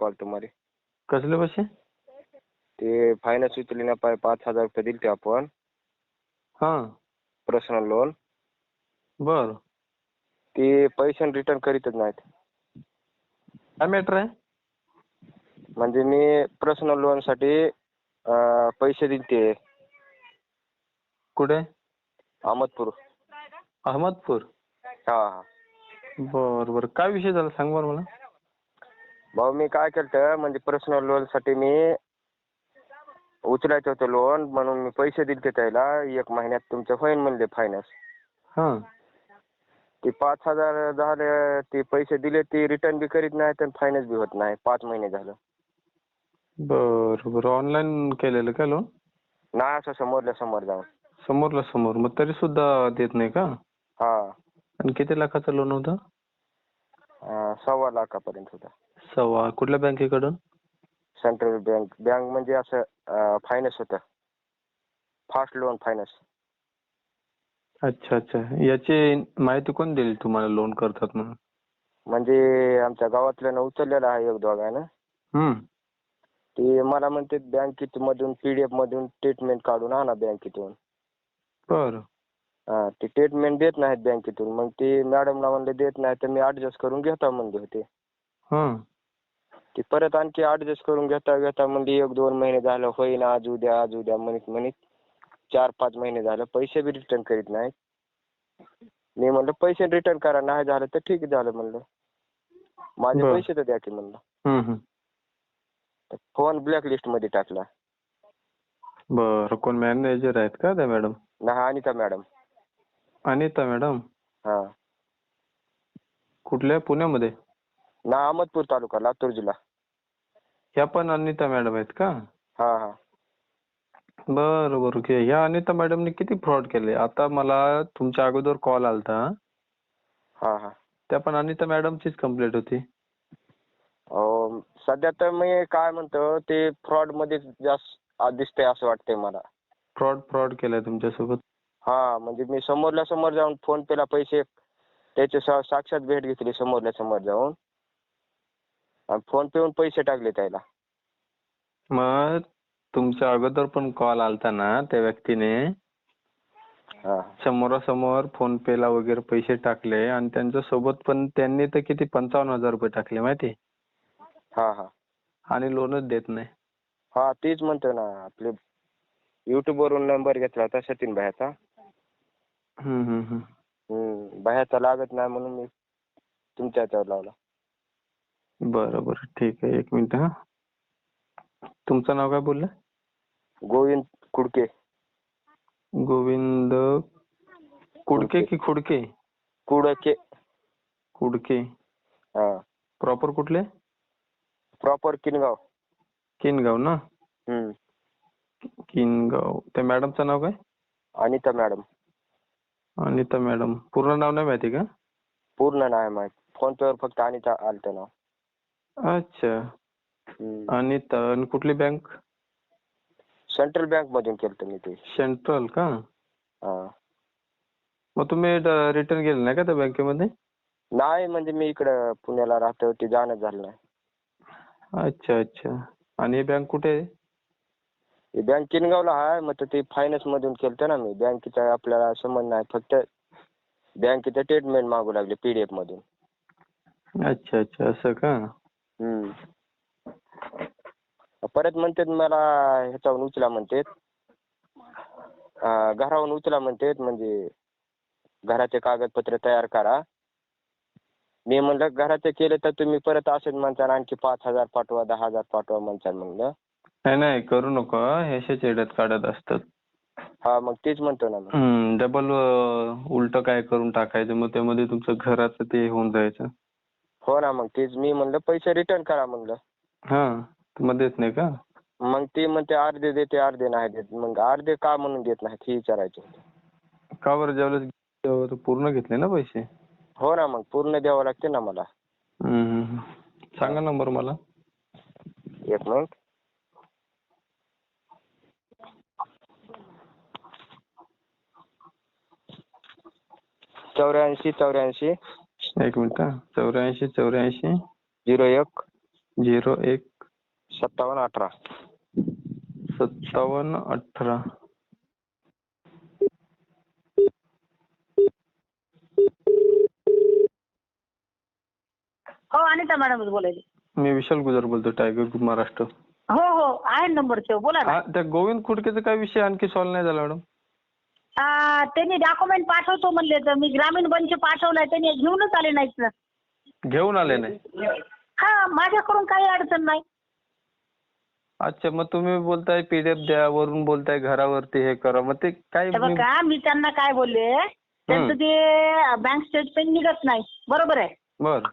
Call तुम्हाला कसले पैसे? ते फायनान्स उचलण्या पाय पाच हजार रुपये दिले ते आपण. हा. पर्सनल लोन बर. ते पैसे रिटर्न करीतच नाहीत. काय मॅटर आहे? म्हणजे मी पर्सनल लोनसाठी अं, पैसे दिले कुठे? अहमदपूर. अहमदपूर? हा हा. बर बर. काय विषय झाला? सांग बरं मला. भाऊ मी काय केलं म्हणजे पर्सनल लोनसाठी मी उचलायचं होतं लोन म्हणून मी पैसे दिले त्याला. एक महिन्यात तुमचं होईन म्हणले फायनान्स हा. ते पाच हजार झाले ते पैसे दिले ते रिटर्न बी करीत नाहीत आणि फायनान्स बी होत नाही. पाच महिने झालं. बर बर ऑनलाईन केलेलं का लोन नाही असं समोरल्या समोर जाऊन. समोरला समोर. मग तरी सुद्धा देत नाही का? हा. आणि किती लाखाचं लोन होतं? अं, सव्वा लाखापर्यंत होता. सव्वा कुठल्या बँकेकडून सेंट्रल बँक बँक म्हणजे असं फायनान्स होतं. फास्ट लोन फायनान्स अच्छा अच्छा. याची माहिती कोण दिली तुम्हाला लोन करतात म्हणून? म्हणजे आमच्या गावातल्यानं उचललेलं आहे एक दोघांनं. हम्म. ते मला म्हणते बँकेत मधून पीडीएफ मधून स्टेटमेंट काढून आणा बँकेतून बर. हा ते स्टेटमेंट देत नाहीत बँकेतून मग ते मॅडमला म्हणले देत नाही तर मी ऍडजस्ट करून घेता म्हणले होते. हा ते परत आणखी ऍडजस्ट करून घेता घेता म्हणजे एक दोन महिने झालं होईन आज उद्या आज उद्या म्हणत म्हणत चार पाच महिने झालं पैसे बी रिटर्न करीत नाहीत. मी म्हणलं पैसे रिटर्न करा नाही झालं तर ठीक झालं म्हणलं. माझे. पैसे तर द्या की म्हणलं. फोन ब्लॅक लिस्टमध्ये टाकला. बर कोण मॅनेजर आहेत का त्या मॅडम ना अनिता मॅडम अनिता मॅडम हा. कुठल्या? पुण्यामध्ये? ना अहमदपूर तालुका लातूर जिल्हा. ह्या पण अनिता मॅडम आहेत का? हा हा. बरं बरं. ओके. ह्या अनिता मॅडमने किती फ्रॉड केले? आता मला तुमच्या अगोदर कॉल आलता. हा हा. त्या पण अनिता मॅडमचीच कंप्लेंट होती. सध्या तर मी काय म्हणतो ते फ्रॉडमध्ये जास्त दिसतंय असं वाटतंय मला. फ्रॉड फ्रॉड केलाय तुमच्यासोबत? हा म्हणजे मी समोरल्या समोर जाऊन फोन पेला पैसे. त्याचे सा- साक्षात भेट घेतली समोरल्या समोर जाऊन. आणि फोन पेहून पैसे टाकले त्याला. मग तुमच्या अगोदर पण कॉल आलता ना त्या व्यक्तीने? हा. समोरासमोर फोन पेला वगैरे पैसे टाकले आणि त्यांच्यासोबत पण त्यांनी तर किती पंचावन्न हजार रुपये टाकले माहिती? हा हा. आणि लोनच देत नाही. हा तेच म्हणतो ना आपले युट्यूब वरून नंबर घेतला होता सचिन भायाचा. हम्म हम्म हम्म. हम्म भायाचा लागत नाही म्हणून मी तुमच्या याच्यावर लावला. बरं बरं ठीक आहे. एक मिनिट हा. तुमचं नाव काय बोललं? गोविंद कुडके. गोविंद कुडके की खुडके? कुडके. कुडके हा. प्रॉपर कुठले? प्रॉपर किनगाव. किनगाव ना? हम्म. किनगाव. त्या मॅडमचं नाव काय? अनिता मॅडम. अनिता मॅडम. पूर्ण नाव नाही माहिती का? पूर्ण नाही माहित. फ़ोन पेवर फक्त अनिता आलतं नाव. अच्छा. हम्म. आणि कुठली बँक सेंट्रल बँक मधून केलं मी ते. सेंट्रल का? हा. मग तुम्ही रिटर्न गेले नाही का त्या बँकेमध्ये नाही म्हणजे मी इकडं पुण्याला राहतो ते जाणं झालं नाही. अच्छा अच्छा. आणि ही बँक कुठे आहे? हे बँक किनगावला आहे मग तर ते फायनान्स मधून केलं ना मी. बँकेचा आपल्याला संबंध नाही फक्त बँकेचं स्टेटमेंट मागू लागले पीडीएफ मधून. अच्छा अच्छा. असं का? हम्म. परत म्हणतात मला ह्याच्यावरून उचला म्हणतात. घरावरून उचला म्हणतात म्हणजे घराचे कागदपत्र तयार करा. मी म्हणलं घराचे केले तर तुम्ही परत असंच म्हणता आणखी पाच हजार पाठवा दहा हजार पाठवा म्हणता म्हणलं. नाही नाही करू नको हे येड्यात काढत असतात. हा मग तेच म्हणतो ना मग. डबल उलट काय करून टाकायचं मग त्यामध्ये तुमचं घराचं ते होऊन जायचं. हो ना मग तेच मी म्हणलं पैसे रिटर्न करा म्हणलं. हा मग देत नाही का? मग ते म्हणते अर्धे देते अर्धे नाही देत. मग अर्धे का म्हणून देत नाहीत हे विचारायचं. का बरं ज्यावेळेस तेव्हा तर पूर्ण घेतले ना पैसे? हो ना मग पूर्ण द्यावं लागते ना मला. हम्म. सांगा नंबर मला. एक मिनिट. चौऱ्याऐंशी चौऱ्याऐंशी. एक मिनिट हा. चौऱ्याऐंशी चौऱ्याऐंशी झिरो एक झिरो एक सत्तावन्न अठरा. सत्तावन्न अठरा. हो अनिता मॅडमच बोलायली. मी विशाल गुजर बोलतो टायगर ग्रुप महाराष्ट्र. हो हो आहे नंबर बोला ना. हा त्या गोविंद कुडकेचा काय विषय आणखी सॉल्व्ह नाही झाला मॅडम? आ, त्यांनी डॉक्युमेंट पाठवतो म्हणले तर. मी ग्रामीण बंच पाठवलाय त्यांनी घेऊनच आले नाहीत ना. घेऊन आले नाही हा माझ्याकडून काही अडचण नाही. अच्छा मग तुम्ही बोलताय पीडीएफ द्या वरून बोलताय घरावरती हे करा. मग ते काय हे मी- बघा मी त्यांना काय बोलले त्यांचं ते बँक स्टेटमेंट निघत नाही बरोबर आहे? बर.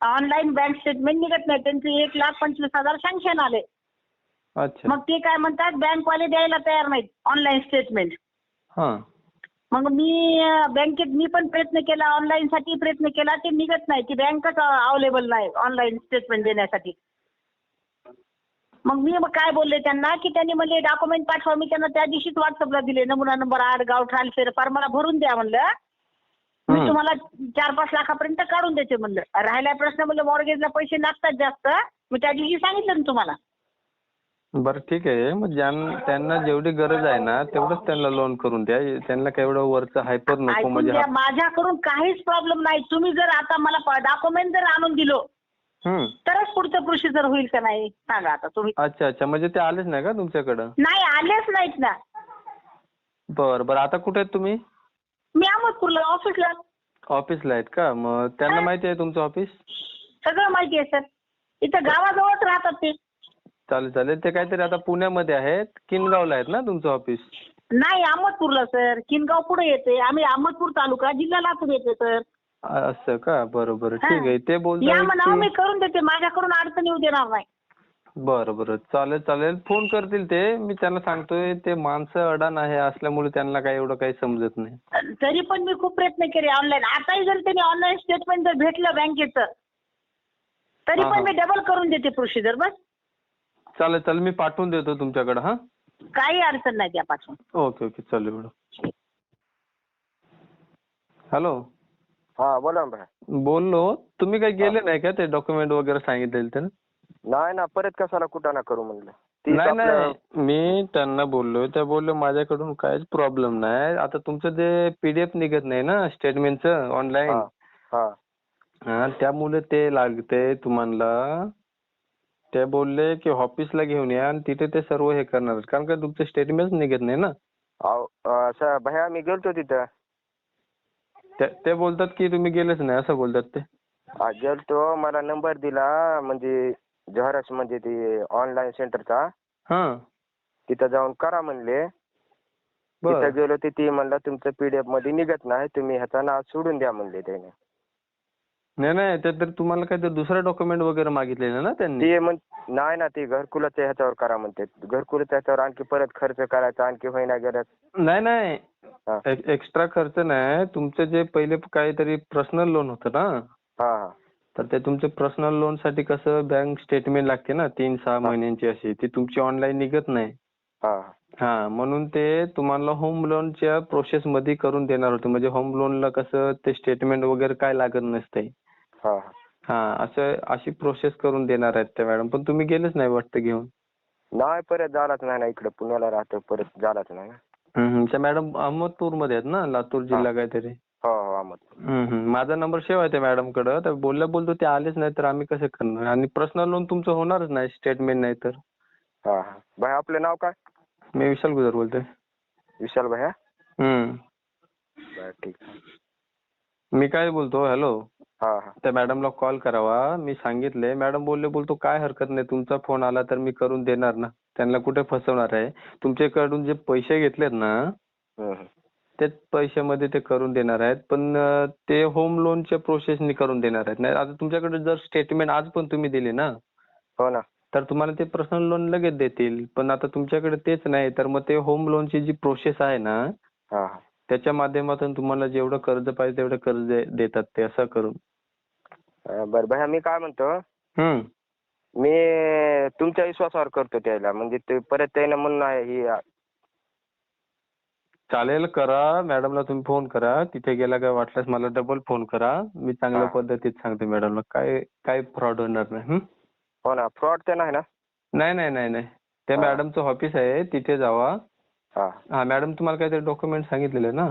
ऑनलाईन बँक स्टेटमेंट निघत नाही त्यांचे एक लाख पंचवीस हजार सँक्शन आले. अच्छा. मग ते काय म्हणतात बँकवाले द्यायला तयार नाहीत ऑनलाईन स्टेटमेंट मग मी बँकेत मी पण प्रयत्न केला ऑनलाईन साठी प्रयत्न केला ते निघत नाही ती बँकच अवेलेबल नाही ऑनलाईन स्टेटमेंट देण्यासाठी. मग मी मग काय बोलले त्यांना की त्यांनी म्हणले डॉक्युमेंट पाठवा. मी त्यांना त्या दिवशीच व्हॉट्सअपला दिले नमुना नंबर आठ गाव ट्रान्सफर फार मला भरून द्या म्हणलं. मी. तुम्हाला चार पाच लाखापर्यंत काढून देते म्हणलं. राहिला प्रश्न म्हणलं मॉर्गेजला पैसे लागतात जास्त. मी त्या दिवशी सांगितलं ना तुम्हाला. बरं ठीक आहे. मग ज्यां त्यांना जेवढी गरज आहे ना तेवढंच त्यांना लोन करून द्या. त्यांना काय एवढं वरचं हायपर नको ऐकून म्हणजे घ्या हा- माझ्याकडून काहीच प्रॉब्लेम नाही. तुम्ही जर आता मला डॉक्युमेंट जर आणून दिलो हम्म. तरच पुढचं प्रोसिजर होईल का नाही? सांगा आता तुम्ही. अच्छा अच्छा. म्हणजे ते आलेच नाही का तुमच्याकडं? नाही आलेच नाहीत ना. बरं बरं. आता कुठे आहेत तुम्ही? मी अहमदपूरला ऑफिसला ऑफिसला आहेत का? मग त्यांना. माहिती आहे तुमचं ऑफिस सगळं माहिती आहे सर. इथं गावाजवळच राहतात ते. चालेल चालेल. ते काहीतरी आता पुण्यामध्ये आहेत. किनगावला आहेत ना तुमचं ऑफिस नाही अहमदपूरला सर. किनगाव पुढे येते. आम्ही अहमदपूर तालुका जिल्हा लातूर येते सर. असं का? बरं बरं. हा. ठीक आहे. ते या बोलताय मी करून देते. माझ्याकडून अडचण येऊ देणार नाही. बरं बरं. चालेल चालेल. फोन करतील ते. मी त्यांना सांगतोय ते माणसं अडाण आहे असल्यामुळे त्यांना काही एवढं काही समजत नाही. तरी पण मी खूप प्रयत्न केले ऑनलाईन आताही जर त्यांनी ऑनलाईन स्टेटमेंट जर भेटलं बँकेचं तरी हा, पण हा. मी डबल करून देते प्रोसिजर बस. चालेल चालेल. मी पाठवून देतो तुमच्याकडे हा? काही अडचण नाही त्यापासून ओके ओके. चालेल मॅडम. हॅलो? हा बोला ना बोललो. तुम्ही काही गेले नाही का ते डॉक्युमेंट वगैरे सांगितलेले ते नाही ना परत कशाला कुठं ना करू म्हणलं. तीच नाही आपलं- नाही. मी त्यांना बोललोय. त्या बोलले माझ्याकडून काहीच प्रॉब्लेम नाही. आता तुमचं जे पीडीएफ निघत नाही ना स्टेटमेंटचं ऑनलाईन. हा त्यामुळे ते लागते तुम्हाला. ते बोलले की ऑफिसला घेऊन या आणि तिथे ते सर्व हे करणार कारण का तुमचं स्टेटमेंट निघत नाही ना? अहो, असं भैया मी गेलतो तिथं. ते ते बोलतात की तुम्ही गेलेच नाही असं बोलतात ते. हा, गेलतो मला नंबर दिला म्हणजे झेरॉक्स म्हणजे ते ऑनलाईन सेंटरचा हा. तिथं जाऊन करा म्हणले. बर. तिथं गेलो तर ती म्हणलं तुमचं पीडीएफमध्ये निघत नाही तुम्ही ह्याचा नाव सोडून द्या म्हणले त्याने. नाही नाही ते तर तुम्हाला काहीतरी दुसरं डॉक्युमेंट वगैरे मागितलेलं ना त्यांनी? ते म्हण नाही ना ते घरकुलाच्या ह्याच्यावर करा म्हणते. घरकुलाच्या ह्याच्यावर आणखी परत खर्च करायचा आणखी होईना गरज नाही नाही. हा. एक- एक्स्ट्रा खर्च नाही. तुमचं जे पहिले काहीतरी पर्सनल लोन होतं ना? हा हा. तर ते तुमच्या पर्सनल लोनसाठी कसं बँक स्टेटमेंट लागते ना? तीन सहा महिन्यांची अशी. ती तुमची ऑनलाईन निघत नाही. हा. हा म्हणून ते तुम्हाला होम लोनच्या प्रोसेस मध्ये करून देणार होते. म्हणजे होम लोनला कसं ते स्टेटमेंट वगैरे काय लागत नसते हा हा. असं अशी प्रोसेस करून देणार आहेत त्या मॅडम पण तुम्ही गेलेच नाही वाटतं घेऊन? नाही परत झालाच नाही ना इकडे. पुण्याला राहतो परत झालाच नाही ना. हम्म. त्या मॅडम अहमदपूरमध्ये आहेत ना? लातूर जिल्हा काहीतरी? हो हो अहमद हम्म, हम्म. माझा नंबर सेव्ह आहे त्या मॅडमकडे. तर बोलल्या बोलतो ते आलेच नाही तर आम्ही कसं करणार? आणि पर्सनल लोन तुमचं होणारच नाही स्टेटमेंट नाही तर. हा हा. भाई आपलं नाव काय? मी विशाल गुजर बोलतोय. विशाल भैया हम्म. बरं ठीक. मी काय बोलतो? हॅलो त्या मॅडमला कॉल करावा. मी सांगितले मॅडम बोलले बोलतो काय हरकत नाही. तुमचा फोन आला तर मी करून देणार ना. त्यांना कुठे फसवणार आहे? तुमच्याकडून जे पैसे घेतलेत ना. तेच पैशामध्ये ते करून देणार आहेत. पण ते होम लोनच्या प्रोसेसनी करून देणार आहेत. नाही आता तुमच्याकडे जर स्टेटमेंट आज पण तुम्ही दिले ना हो ना. तर तुम्हाला ते पर्सनल लोन लगेच देतील. पण आता तुमच्याकडे तेच नाही तर मग ते होम लोनची जी प्रोसेस आहे ना हा. त्याच्या माध्यमातून तुम्हाला जेवढं कर्ज पाहिजे तेवढं कर्ज दे- देतात ते असं करून. बरं भैया मी काय म्हणतो? मी तुमच्या विश्वासावर करतो त्याला म्हणजे ते परत त्यानं म्हणून आहे ही. चालेल करा. मॅडमला तुम्ही फोन करा. तिथे गेला काय वाटल्यास मला डबल फोन करा. मी चांगल्या. पद्धतीत सांगतो मॅडमला. काय काय फ्रॉड होणार नाही हं? हो ना फ्रॉड तर नाही ना? नाही नाही नाही नाही. त्या हा. मॅडमचं ऑफिस आहे तिथे जावा. हा. हा मॅडम तुम्हाला काहीतरी डॉक्युमेंट सांगितलेले ना?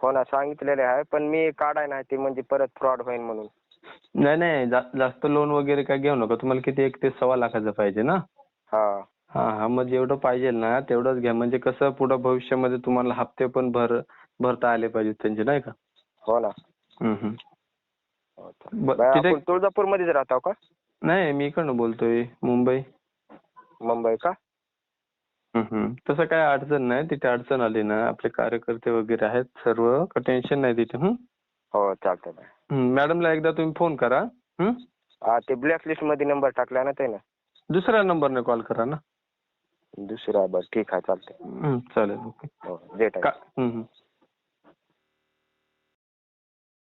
हो ना सांगितलेले आहे पण मी काढाय नाही ते म्हणजे परत फ्रॉड होईल म्हणून. नाही नाही जास्त लोन वगैरे काय घेऊ नका. तुम्हाला किती एक ते सव्वा लाखाचं पाहिजे ना? हा. हा हा मग जेवढं पाहिजे ना तेवढंच घ्या. म्हणजे कसं पुढं भविष्यामध्ये तुम्हाला हप्ते पण भर भरता आले पाहिजेत त्यांचे नाही का? हो ना. हम्म, हम्म. हो तर. ब- बाई, तिथे आपण तुळजापूर मध्येच राहतो का? नाही मी इकडनं बोलतोय मुंबई. मुंबई का? हम्म, हम्म. तसं काय अडचण नाही. तिथे अडचण आली ना आपले कार्यकर्ते वगैरे आहेत सर्व. टेन्शन नाही तिथे हम्म? हो चालतंय बाई. हम्म, मॅडमला एकदा तुम्ही फ़ोन करा हम्म? हा ते ब्लॅक लिस्ट मध्ये नंबर टाकला ना ते ना दुसऱ्या नंबरने कॉल करा ना. दुसरा बस ठीक आहे चालतंय. हम्म, चालेल ओके हो का हम्म, हम्म.